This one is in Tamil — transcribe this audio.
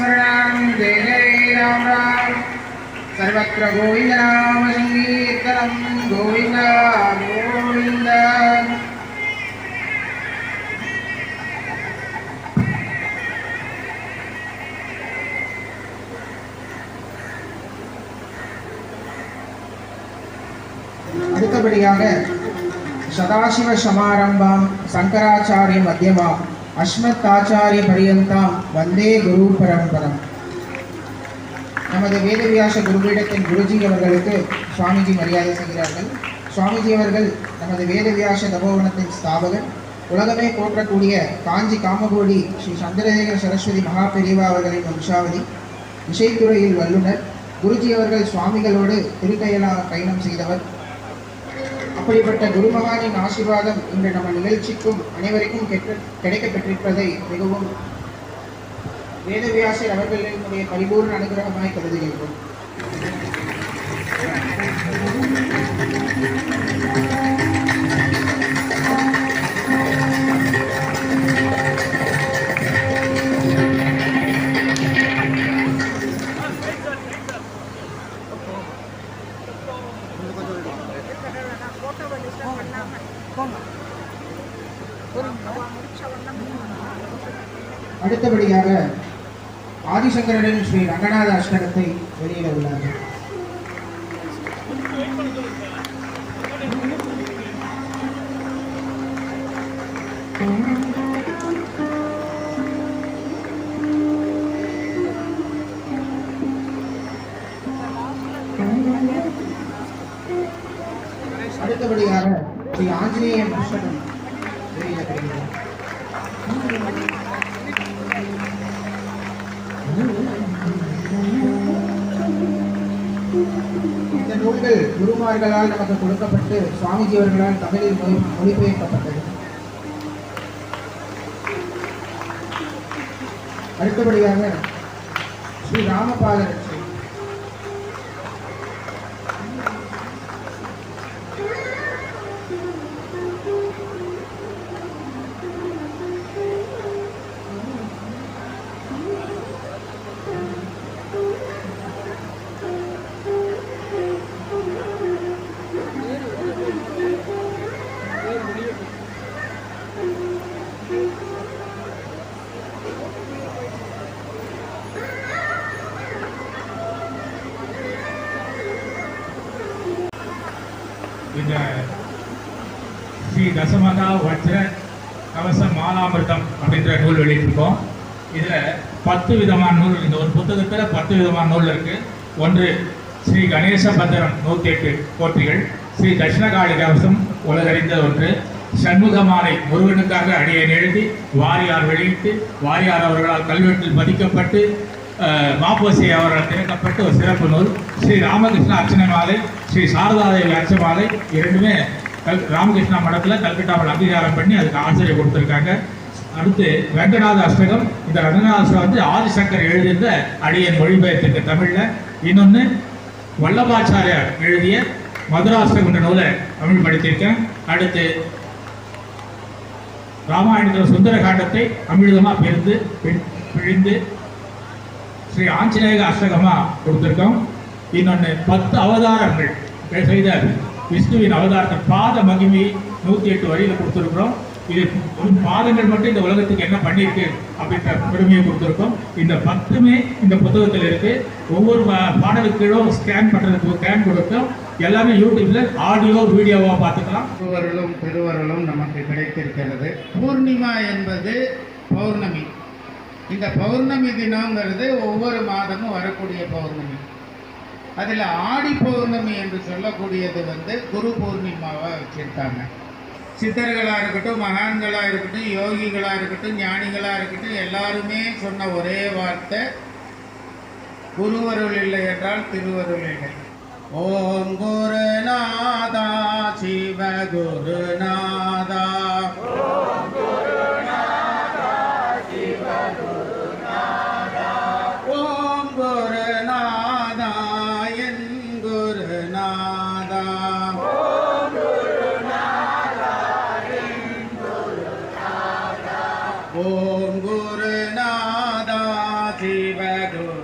जानकीकान्तस्मरणं जय जय राम राम सर्वत्र गोविन्दनामसङ्कीर्तनं गोविन्द गोविन्द அடுத்தபடியாக சதாசிவ சமாரம்பாம் சங்கராச்சாரிய மத்தியமாம் அஸ்மத்தாச்சாரிய பரியந்தாம் வந்தே குரு பரம்பரம் நமது வேதவியாச குருபீடத்தின் குருஜி அவர்களுக்கு சுவாமிஜி மரியாதை செய்கிறார்கள். சுவாமிஜி அவர்கள் நமது வேதவியாச தபோவனத்தின் ஸ்தாபகர். உலகமே போற்றக்கூடிய காஞ்சி காமகோடி ஸ்ரீ சந்திரசேகர சரஸ்வதி மகா பெரியவா அவர்களின் வம்சாவதி இசைத்துறையில் வல்லுனர் குருஜி அவர்கள் சுவாமிகளோடு திருக்கையலா பயணம் செய்தவர். அப்படிப்பட்ட குருமகானின் ஆசீர்வாதம் இன்று நம்ம நிகழ்ச்சிக்கும் அனைவருக்கும் பெற்று பெற்றிருப்பதை மிகவும் வேதவியாசர் அவர்களினுடைய பரிபூர்ண அனுகிரகமாய் கருதுகின்றோம். அடுத்தபடியாக ஆதிசங்கரனின் ஸ்ரீ ரங்கநாத அஷ்டகத்தை வெளியிட உள்ளார்கள் அடுத்தபடியாக ஸ்ரீ ஆஞ்சநேயன் புஸ்தகம் வெளியிடப்படுகிறார் இந்த நூல்கள் குருமார்களால் நமக்கு கொடுக்கப்பட்டு சுவாமிஜி அவர்களால் தமிழில் மொழி மொழிபெயர்க்கப்பட்டது. அடுத்தபடியாக ஸ்ரீ ராமபாதர் இந்த ஸ்ரீ தசமகா வஜ்ர கவச மாலாமிர்தம் அப்படின்ற நூல் வெளியிட்டிருக்கோம். இதில் பத்து விதமான நூல் இந்த ஒரு புத்தகத்தில் பத்து விதமான நூல் இருக்குது ஒன்று ஸ்ரீ கணேச பத்திரம் நூற்றி எட்டு போற்றிகள் ஸ்ரீ தட்சிணகாளி கவசம் உலகறிந்த ஒன்று சண்முகமாலை முருகனுக்காக அடியை எழுதி வாரியார் வெளியிட்டு வாரியார் அவர்களால் கல்வெட்டில் பதிக்கப்பட்டு மாப்போசி அவரால் திறக்கப்பட்டு ஒரு சிறப்பு நூல். ஸ்ரீ ராமகிருஷ்ண அர்ச்சனை மாலை ஸ்ரீ சாரதாதேவி அர்ச்ச மாலை இரண்டுமே கல் ராமகிருஷ்ணா மடத்தில் கல்கட்டாவில் அங்கீகாரம் பண்ணி அதுக்கு ஆசிரியர் கொடுத்துருக்காங்க. அடுத்து வெங்கடாத அஷ்டகம். இந்த ரங்கநாத வந்து ஆதிசங்கர் எழுதியிருந்த அடியன் மொழிபெயர்த்திருக்கு தமிழில். இன்னொன்று வல்லபாச்சாரியார் எழுதிய மதுராஷ்டகம் என்ற நூலை தமிழ் படித்திருக்கேன். அடுத்து ராமாயணத்தில் சுந்தர காண்டத்தை அமிழ்தமாக பிரிந்து பிழிந்து ஸ்ரீ ஆஞ்சநேய அஷ்டகமா கொடுத்துருக்கோம். இன்னொன்று பத்து அவதாரங்கள். செய்த விஷ்ணுவின் அவதாரத்தை பாத மகிமை நூற்றி எட்டு வரியில் கொடுத்துருக்குறோம். இது பாதங்கள் மட்டும் இந்த உலகத்துக்கு என்ன பண்ணியிருக்கு அப்படின்ற பெருமையை கொடுத்துருக்கோம். இந்த பத்துமே இந்த புத்தகத்தில் இருக்குது ஒவ்வொரு பாடலுக்கீழும் ஸ்கேன் பண்ணுறதுக்கு ஸ்கேன் கொடுத்தோம். எல்லாமே யூடியூப்பில் ஆடியோ வீடியோவாக பார்த்துக்கலாம். திருவருளும் திருவருளும் நமக்கு கிடைத்திருக்கிறது. பூர்ணிமா என்பது பௌர்ணமி. இந்த பௌர்ணமி தினங்கிறது ஒவ்வொரு மாதமும் வரக்கூடிய பௌர்ணமி. அதில் ஆடி பௌர்ணமி என்று சொல்லக்கூடியது வந்து குரு பூர்ணிமாவாக வச்சுருக்காங்க. சித்தர்களாக இருக்கட்டும் மகான்களாக இருக்கட்டும் யோகிகளாக இருக்கட்டும் ஞானிகளாக இருக்கட்டும் எல்லாருமே சொன்ன ஒரே வார்த்தை குருவருள் இல்லை என்றால் திருவருள் இல்லை. ஓம் குருநாதா சிவ குருநாதா ॐ गुरुनादा ङ्गर्नादा